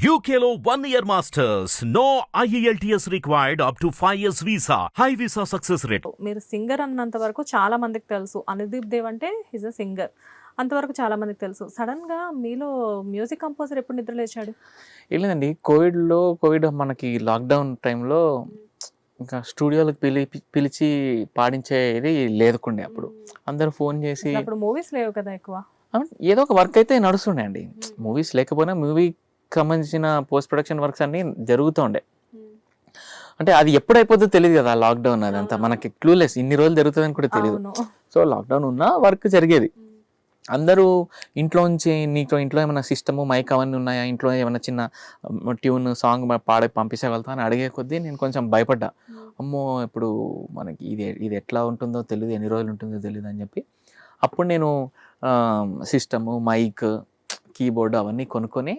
One year masters. No E IELTS required up to 5 years visa. High visa success rate. మీరు singer అన్నంత వరకు చాలా మందికి తెలుసు. అనుదీప్ దేవ్ అంటే హిజ్ అ సింగర్ అంతవరకు చాలా మందికి తెలుసు. సడన్గా మీలో మ్యూజిక్ కంపోజర్ ఎప్పుడు నిద్ర లేచాడు? ఏం లేదండి. కోవిడ్లో కోవిడ్ మనకి లాక్డౌన్ టైంలో ఇంకా స్టూడియోలకు పిలి పిలిచి పాడించేది లేదుకుండే అప్పుడు. అందరూ ఫోన్ చేసి అప్పుడు మూవీస్ లేవు కదా ఎక్కువ. ఏదో ఒక వర్క్ అయితే నడుస్తుండే అండి. మూవీస్ లేకపోయినా మూవీకి సంబంధించిన పోస్ట్ ప్రొడక్షన్ వర్క్స్ అన్ని జరుగుతుండే అంటే అది ఎప్పుడు అయిపోతుందో తెలియదు కదా లాక్డౌన్ అదంతా. మనకి క్లూలెస్ ఇన్ని రోజులు జరుగుతుందని కూడా తెలియదు సో లాక్డౌన్ ఉన్నా వర్క్ జరిగేది. అందరూ ఇంట్లోంచి నీకు ఇంట్లో ఏమైనా సిస్టము మైక్ అవన్నీ ఉన్నాయా? ఇంట్లో ఏమైనా చిన్న ట్యూన్ సాంగ్ పాడే పంపించగలుగుతా అని అడిగే కొద్దీ నేను కొంచెం భయపడ్డా. అమ్మో ఇప్పుడు మనకి ఇది ఇది ఎట్లా ఉంటుందో తెలియదు ఎన్ని రోజులు ఉంటుందో తెలియదు అని చెప్పి. అప్పుడు నేను సిస్టము మైక్ కీబోర్డ్ అవన్నీ కొనుక్కొని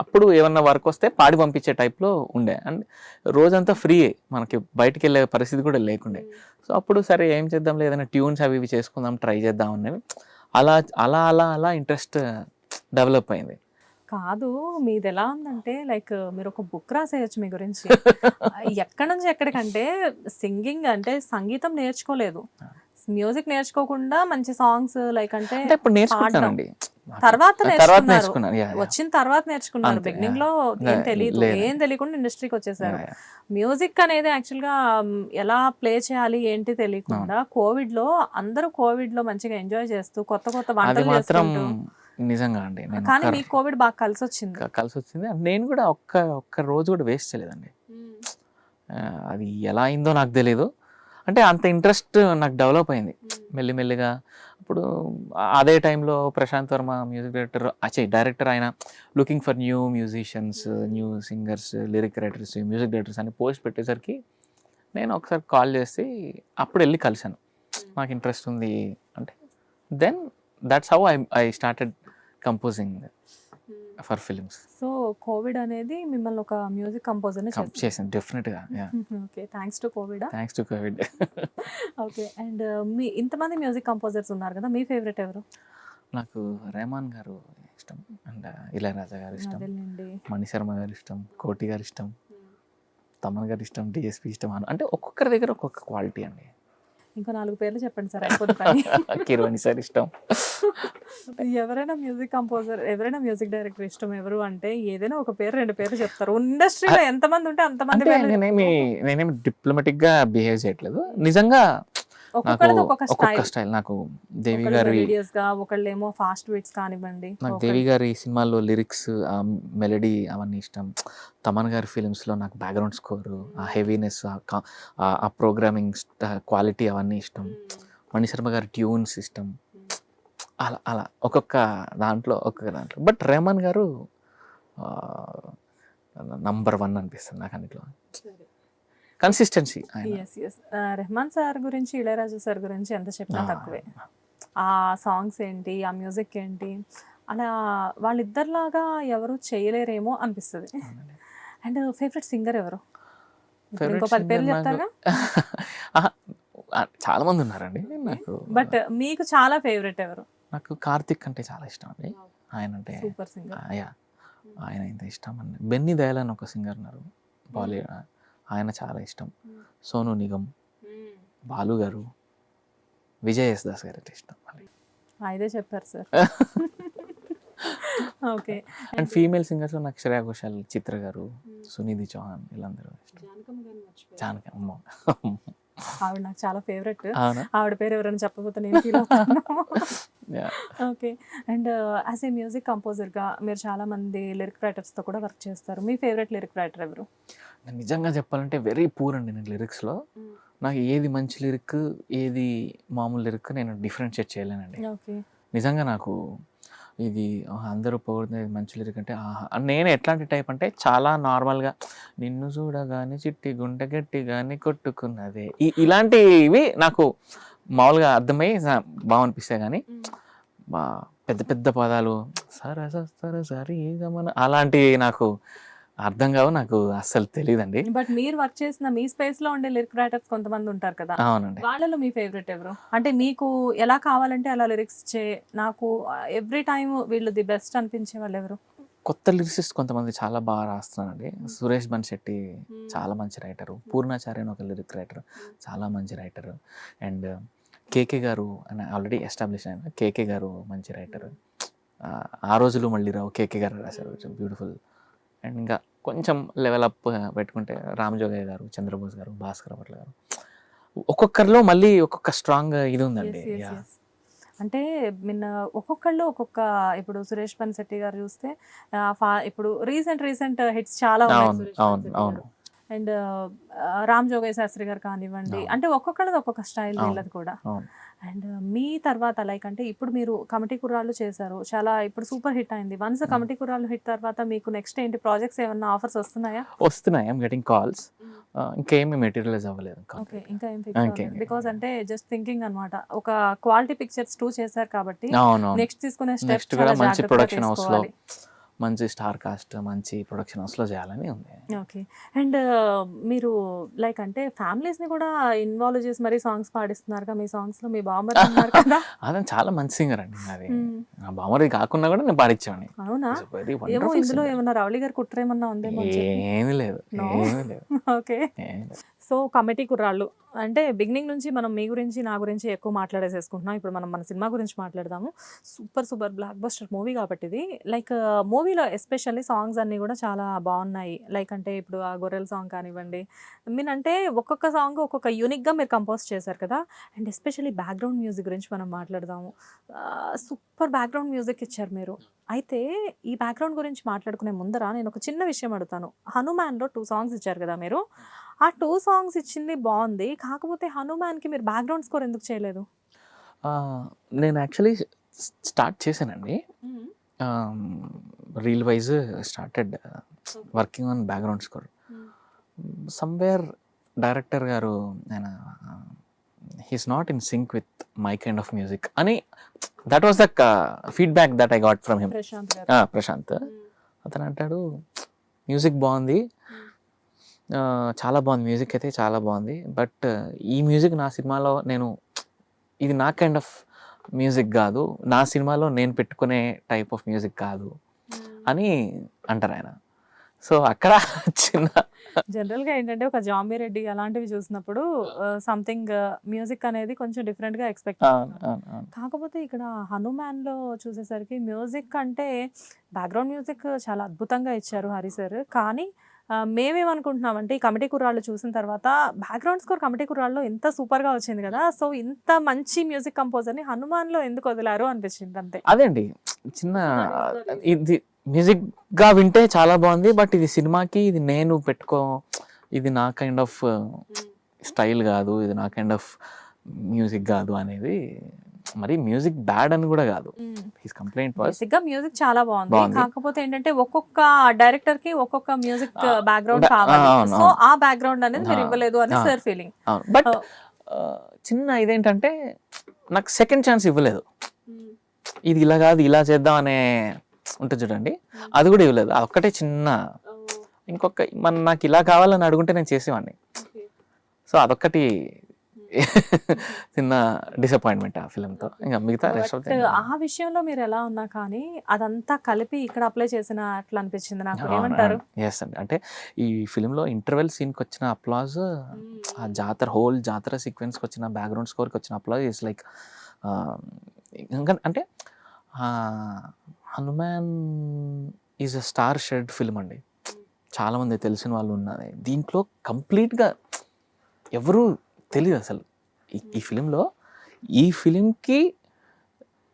అప్పుడు ఏమన్నా వర్క్ వస్తే పాడి పంపించే టైప్లో ఉండే. అండ్ రోజంతా ఫ్రీయే మనకి బయటికి వెళ్ళే పరిస్థితి కూడా లేకుండే. సో అప్పుడు సరే ఏం చేద్దాం ఏదైనా ట్యూన్స్ అవి ఇవి చేసుకుందాం ట్రై చేద్దాం అనేవి అలా అలా అలా అలా ఇంట్రెస్ట్ డెవలప్ అయింది. కాదు మీది ఎలా ఉందంటే లైక్ మీరు ఒక బుక్ రాసేయచ్చు మీ గురించి. ఎక్కడి నుంచి ఎక్కడికంటే సింగింగ్ అంటే సంగీతం నేర్చుకోలేదు. మ్యూజిక్ నేర్చుకోకుండా మంచి సాంగ్స్ లైక్ అంటే ఇప్పుడు నేర్చుకుంటానండి. తర్వాత నేర్చుకున్నారు. నేర్చుకున్నాను. వచ్చిన తర్వాత నేర్చుకున్నారు. అంతే, బిగినింగ్. లో ఏం తెలియదు. ఏం తెలియకుండా ఇండస్ట్రీకి వచ్చేసారు. మ్యూజిక్ అనేది యాక్చువల్గా ఎలా ప్లే చేయాలి ఏంటి తెలియకుండా కోవిడ్లో అందరూ కోవిడ్లో మంచిగా ఎంజాయ్ చేస్తూ కొత్త కొత్త వంటలు చేసుకుంటూ. నిజంగా అండి. కానీ మీకు కోవిడ్ బాగా కలిసి వచ్చింది. కలిసి వచ్చింది. నేను కూడా ఒక్క ఒక్క రోజు కూడా వేస్ట్ చేయలేదండి. అది ఎలా అయిందో నాకు తెలియదు అంటే అంత ఇంట్రెస్ట్ నాకు డెవలప్ అయింది. మెల్లిమెల్లిగా ఇప్పుడు అదే టైంలో ప్రశాంత్ వర్మ మ్యూజిక్ డైరెక్టర్ అచ్చే డైరెక్టర్ ఆయన looking for new musicians new singers lyric writers music directors అని పోస్ట్ పెట్టేసరికి నేను ఒకసారి కాల్ చేసి అప్పుడు వెళ్ళి కలిశాను. నాకు ఇంట్రెస్ట్ ఉంది అంటే then that's how I I started composing for films. So Covid అనేది మిమ్మల్ని ఒక మ్యూజిక్ కంపోజర్ని చేసింది. చేశాను డెఫినెట్గా okay thanks to Covid? Thanks to Covid. Okay and మీ ఇంతమంది మ్యూజిక్ కంపోజర్స్ ఉన్నారు కదా మీ ఫేవరెట్ ఎవరు? నాకు రెహమాన్ గారు ఇష్టం అండ్ ఇళయరాజా గారు ఇష్టం మణిశర్మ గారు ఇష్టం కోటి గారు ఇష్టం తమన్ గారు ఇష్టం డిఎస్పి ఇష్టం అంటే ఒక్కొక్కరి దగ్గర ఒక్కొక్క క్వాలిటీ అండి. ఇంకో నాలుగు పేర్లు చెప్పండి సార్ అయిపోతుంది కిరవాణి సార్ ఇష్టం. ఎవరైనా మ్యూజిక్ కంపోజర్ ఎవరైనా మ్యూజిక్ డైరెక్టర్ ఇష్టం ఎవరు అంటే ఏదైనా ఒక పేరు రెండు పేర్లు చెప్తారు. ఇండస్ట్రీలో ఎంతమంది ఉంటే అంతమంది నేనేమి నేనేమి డిప్లొమాటిక్గా బిహేవ్ చేయట్లేదు. నిజంగా ఒక్కొక్క స్టైల్ నాకు దేవి గారి వీడియోస్గా ఒకళ్ళు ఏమో ఫాస్ట్ బీట్స్ కానివ్వండి. నాకు దేవి గారి సినిమాల్లో లిరిక్స్ ఆ మెలడీ అవన్నీ ఇష్టం. తమన్ గారి films లో నాకు బ్యాక్గ్రౌండ్ స్కోరు ఆ హెవీనెస్ ఆ ప్రోగ్రామింగ్ క్వాలిటీ అవన్నీ ఇష్టం. మణిశర్మ గారి ట్యూన్స్ ఇష్టం. అలా అలా ఒక్కొక్క దాంట్లో ఒక్కొక్క దాంట్లో. బట్ రెహమాన్ గారు నంబర్ వన్ అనిపిస్తుంది నాకు అన్నిట్లో కన్సిస్టెన్సీ రెహమాన్ సార్ గురించి ఇళయరాజా సార్ గురించి ఎంత చెప్పినా తక్కువే. ఆ సాంగ్స్ ఏంటి ఆ మ్యూజిక్ ఏంటి అలా వాళ్ళిద్దరిలాగా ఎవరు చేయలేరేమో అనిపిస్తుంది. అండ్ ఫేవరెట్ సింగర్ ఎవరు? ఇంకో పది పేర్లు ఆ, చాలా మంది ఉన్నారండి. నాకు బట్ మీకు చాలా ఫేవరెట్ ఎవరు? నాకు కార్తిక్ అంటే చాలా ఇష్టం అండి. ఆయన అంటే సూపర్ సింగర్ ఆయన ఇంత ఇష్టం అండి. బెన్నీ దయాల్ అని ఒక సింగర్ ఉన్నారు. బాలీ ఆయన చాలా ఇష్టం. సోను నిగమ్ బాలు గారు విజయ్ ఎస్ దాస్ గారు అంటే ఇష్టం ఇదే చెప్పారు sir. Okay. And female singers నాకు శ్రేయా ఘోషాల్ చిత్ర గారు సునీధి చౌహాన్ వీళ్ళందరూ ఇష్టం. అమ్మ. ఆవిడ నాకు చాలా ఫేవరెట్. ఆవిడ పేరు ఎవరైనా చెప్పకపోతే నేను ఫీల్ అవుతాను. Okay and as a music కంపోజర్గా మీరు చాలా మంది లిరిక్ రైటర్స్తో కూడా వర్క్ చేస్తారు. మీ ఫేవరెట్ లిరిక్ రైటర్ ఎవరు? నిజంగా చెప్పాలంటే వెరీ పూర్ అండి నేను లిరిక్స్లో నాకు ఏది మంచి లిరిక్ ఏది మామూలు లిరిక్ నేను డిఫరెన్షియేట్ చేయలేనండి. నిజంగా నాకు ఇది అందరూ పొగుడుతుంది మంచి లిరిక్ అంటే నేను ఎట్లాంటి టైప్ అంటే చాలా నార్మల్గా నిన్ను చూడగానే చిట్టి గుండె గట్టిగానే కొట్టుకున్నదే. ఇలాంటివి నాకు మామూలుగా అర్థమై బాగా అనిపిస్తాయి కానీ మా పెద్ద పెద్ద పదాలు సరస సర సరి గమన అలాంటివి నాకు అర్థం కావు నాకు అస్సలు తెలియదండి బట్ మీరు వర్క్ చేసిన మీ స్పేస్లో ఉండే లిరిక్ రైటర్స్ కొంతమంది ఉంటారు కదా. అవునండి. వాళ్ళలో మీ ఫేవరెట్ ఎవరు? అంటే మీకు ఎలా కావాలంటే అలా లిరిక్స్ చే నాకు ఎవ్రీ టైం వీళ్ళు ది బెస్ట్ అనిపించే వాళ్ళు ఎవరు? కొత్త లిరిసిస్ట్ కొంతమంది చాలా బాగా రాస్తున్నారండి. సురేష్ బన్శెట్టి చాలా మంచి రైటరు. పూర్ణాచార్య అని ఒక లిరిక్ రైటర్ చాలా మంచి రైటర్. అండ్ కేకే గారు అని ఆల్రెడీ ఎస్టాబ్లిష్ అయిన కేకే గారు మంచి రైటర్ ఆ రోజులు మళ్ళీ రావు. కేకే గారు రాశారు. బ్యూటిఫుల్ అండ్ ఇంకా కొంచెం లెవెల్ అప్ పెట్టుకుంటే రామజోగయ్య గారు చంద్రబోస్ గారు భాస్కర్ భట్ల గారు. ఒక్కొక్కరిలో మళ్ళీ ఒక్కొక్క స్ట్రాంగ్ ఇది ఉందండి. అంటే నిన్న ఒక్కొక్కళ్ళు ఒక్కొక్క ఇప్పుడు సురేష్ పన్శెట్టి గారు చూస్తే ఇప్పుడు రీసెంట్ రీసెంట్ హిట్స్ చాలా అవును అవును అవును. అండ్ రామ్ జోగయ్య శాస్త్రి గారు కానివ్వండి. అంటే ఒక్కొక్కళ్ళది ఒక్కొక్క స్టైల్. వీళ్ళది కూడా. అండ్ మీ తర్వాత లైక్ అంటే ఇప్పుడు మీరు కమిటీ కుర్రాళ్ళు చేశారు చాలా ఇప్పుడు సూపర్ హిట్ అయింది. వన్స్ కమిటీ కుర్రాళ్ళు హిట్ తర్వాత మీకు నెక్స్ట్ ఏంటి? ప్రాజెక్ట్స్ ఏమన్నా ఆఫర్స్ వస్తున్నాయా? వస్తున్నాయి. ఐమ్ గెటింగ్ కాల్స్ ఇంకేమీ మెటీరియలైజ్ అవ్వలేదు. ఓకే ఇంకా ఏం. బికాస్ అంటే జస్ట్ థింకింగ్ అన్నమాట. ఒక క్వాలిటీ పిక్చర్స్ టూ చేశారు కాబట్టి నెక్స్ట్ తీసుకునే స్టెప్ నెక్స్ట్ కూడా మంచి ప్రొడక్షన్ హౌస్లో మంచి స్టార్ కాస్ట్ మంచి ప్రొడక్షన్ హౌస్లో చేయాలని ఉంది. ఓకే. అండ్ మీరు లైక్ అంటే ఫ్యామిలీస్ని కూడా ఇన్వాల్వ్ చేసి మరీ సాంగ్స్ పాడిస్తున్నారు మీ సాంగ్స్లో మీ ఉన్నారు కదా. అదే చాలా మంచి సింగర్ అండి అది. నా బామరి కాకుండా కూడా నేను పాడించాను అవునా? ఏమో ఇందులో ఏమన్నా రవళి గారు కుట్ర ఏమన్నా ఉందేమో. ఏమీ లేదు. ఓకే. సో కమిటీ కుర్రాళ్ళు అంటే బిగినింగ్ నుంచి మనం మీ గురించి నా గురించి ఎక్కువ మాట్లాడేసేసుకుంటున్నాం. ఇప్పుడు మనం మన సినిమా గురించి మాట్లాడదాము. Super super blockbuster movie కాబట్టి ఇది. లైక్ మూవీలో ఎస్పెషల్లీ సాంగ్స్ అన్నీ కూడా చాలా బాగున్నాయి. లైక్ అంటే ఇప్పుడు ఆ గొర్రెల సాంగ్ కానివ్వండి. మీన్ అంటే ఒక్కొక్క సాంగ్ ఒక్కొక్క యూనిక్గా మీరు కంపోజ్ చేశారు కదా. అండ్ ఎస్పెషల్లీ బ్యాక్గ్రౌండ్ మ్యూజిక్ గురించి మనం మాట్లాడదాము. సూపర్ బ్యాక్గ్రౌండ్ మ్యూజిక్ ఇచ్చారు మీరు. అయితే ఈ బ్యాక్గ్రౌండ్ గురించి మాట్లాడుకునే ముందర నేను ఒక చిన్న విషయం అడుగుతాను. హనుమాన్లో టూ సాంగ్స్ ఇచ్చారు కదా మీరు. ఆ టూ సాంగ్స్ ఇచ్చింది బాగుంది. కాకపోతే హనుమాన్కి మీరు బ్యాక్గ్రౌండ్ స్కోర్ ఎందుకు చేయలేదు? నేను యాక్చువల్లీ స్టార్ట్ చేశానండి. Reel wise started working on background score. Somewhere director గారు ఆయన he's not in sync with my kind of music అని that was the feedback that I got from him Prasanth అతను అంటాడు music బాగుంది చాలా బాగుంది. Music అయితే చాలా బాగుంది. బట్ ఈ మ్యూజిక్ నా సినిమాలో నేను ఇది నా కైండ్ ఆఫ్ మ్యూజిక్ కాదు. నా సినిమాలో నేను పెట్టుకునే టైప్ ఆఫ్ మ్యూజిక్ కాదు అని అంటారు ఆయన. సో అక్కడ చిన్న జనరల్గా ఏంటంటే ఒక జాంబీ రెడ్డి అలాంటివి చూసినప్పుడు సంథింగ్ మ్యూజిక్ అనేది కొంచెం డిఫరెంట్గా ఎక్స్పెక్ట్. కాకపోతే ఇక్కడ హనుమాన్లో చూసేసరికి మ్యూజిక్ అంటే బ్యాక్గ్రౌండ్ మ్యూజిక్ చాలా అద్భుతంగా ఇచ్చారు హరి సార్ కానీ మేమేమనుకుంటున్నామంటే ఈ కమిటీ కుర్రాళ్ళు చూసిన తర్వాత బ్యాక్గ్రౌండ్ స్కోర్ కమిటీ కుర్రాళ్ళు ఇంత సూపర్గా వచ్చింది కదా సో ఇంత మంచి మ్యూజిక్ కంపోజర్ని హనుమాన్లో ఎందుకు వదిలారు అనిపించింది అంతే. అదే అండి చిన్న ఇది మ్యూజిక్గా వింటే చాలా బాగుంది బట్ ఇది సినిమాకి ఇది నేను పెట్టుకో ఇది నా కైండ్ ఆఫ్ స్టైల్ కాదు ఇది నా కైండ్ ఆఫ్ మ్యూజిక్ కాదు అనేది మరి మ్యూజిక్ బ్యాడ్ అని కూడా కాదు. హిస్ కంప్లైంట్ బేసిక్గా మ్యూజిక్ చాలా బాగుంది. కాకపోతే ఏంటంటే ఒక్కొక్క డైరెక్టర్కి ఒక్కొక్క మ్యూజిక్ బ్యాక్గ్రౌండ్ కావాలి. సో. ఆ బ్యాక్గ్రౌండ్ అనేది మీరు ఇవ్వలేదు అని. Sir feeling but. చిన్న ఇదేంటంటే నాకు సెకండ్ ఛాన్స్ ఇవ్వలేదు. ఇది ఇలా కాదు ఇలా చేద్దాం అనే ఉంటుంది చూడండి. అది కూడా ఇవ్వలేదు. అదొక్కటే చిన్న ఇంకొక మన నాకు ఇలా కావాలని అడుగుంటే నేను చేసేవాడిని. సో అదొక్కటి చిన్న డిసప్పాయింట్మెంట్ ఆ ఫిలింతో ఇంకా మిగతా రెస్ట్ ఆ విషయంలో మీరు ఎలా ఉన్నా కానీ అదంతా కలిపి ఇక్కడ అప్లై చేసిన అట్లా అనిపించింది నాకు. ఏమంటారు? ఎస్ అండి. అంటే ఈ ఫిలింలో ఇంటర్వెల్ సీన్కి వచ్చిన అప్లాజ్ ఆ జాతర హోల్ జాతర సీక్వెన్స్కి వచ్చిన బ్యాక్గ్రౌండ్ స్కోర్కి వచ్చిన అప్లాజ్ ఇస్ లైక్ ఇంకా అంటే Hanuman is a star studded film అండి చాలామంది తెలిసిన వాళ్ళు ఉన్నది దీంట్లో కంప్లీట్గా ఎవరు తెలియదు అసలు. ఈ ఫిలింలో ఈ ఫిలింకి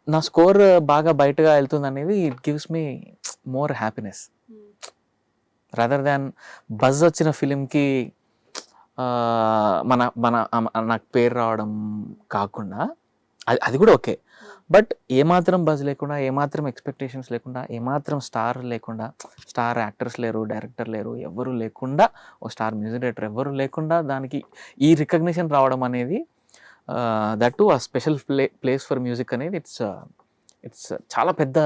నా స్కోర్ బాగా బయటగా వెళ్తుంది అనేది it gives me more happiness rather than buzz వచ్చిన ఫిలింకి మన మన నాకు పేరు రావడం కాకుండా అది అది కూడా ఓకే. బట్ ఏమాత్రం బజ్ లేకుండా ఏమాత్రం ఎక్స్పెక్టేషన్స్ లేకుండా ఏమాత్రం స్టార్ లేకుండా స్టార్ యాక్టర్స్ లేరు డైరెక్టర్ లేరు ఎవరు లేకుండా ఓ స్టార్ మ్యూజిక్ డైరెక్టర్ ఎవరు లేకుండా దానికి ఈ రికగ్నిషన్ రావడం అనేది దట్ టు ఆ special play place for music అనేది ఇట్స్ ఇట్స్ చాలా పెద్ద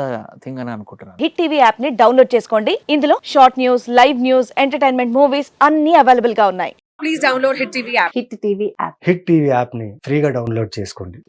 థింగ్ అని అనుకుంటున్నాను. హిట్ టీవీ యాప్ని డౌన్లోడ్ చేసుకోండి. ఇందులో short news live news entertainment movies అన్ని అవైలబుల్గా ఉన్నాయి. Please download Hit TV app. Hit TV app Hit TV యాప్ని ఫ్రీగా డౌన్లోడ్ చేసుకోండి.